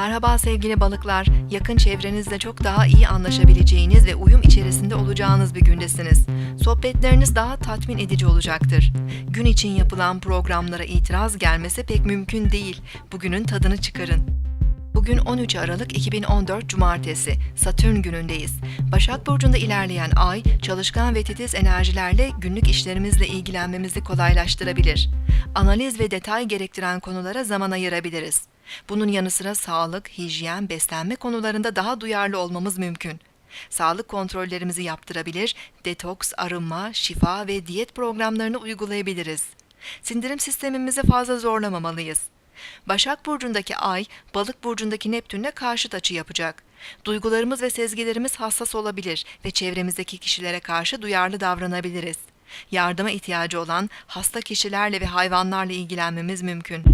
Merhaba sevgili balıklar. Yakın çevrenizle çok daha iyi anlaşabileceğiniz ve uyum içerisinde olacağınız bir gündesiniz. Sohbetleriniz daha tatmin edici olacaktır. Gün için yapılan programlara itiraz gelmesi pek mümkün değil. Bugünün tadını çıkarın. Bugün 13 Aralık 2014 Cumartesi, Satürn günündeyiz. Başak Burcu'nda ilerleyen ay, çalışkan ve titiz enerjilerle günlük işlerimizle ilgilenmemizi kolaylaştırabilir. Analiz ve detay gerektiren konulara zaman ayırabiliriz. Bunun yanı sıra sağlık, hijyen, beslenme konularında daha duyarlı olmamız mümkün. Sağlık kontrollerimizi yaptırabilir, detoks, arınma, şifa ve diyet programlarını uygulayabiliriz. Sindirim sistemimizi fazla zorlamamalıyız. Başak Burcu'ndaki Ay, Balık Burcu'ndaki Neptün'le karşıt açı yapacak. Duygularımız ve sezgilerimiz hassas olabilir ve çevremizdeki kişilere karşı duyarlı davranabiliriz. Yardıma ihtiyacı olan hasta kişilerle ve hayvanlarla ilgilenmemiz mümkün.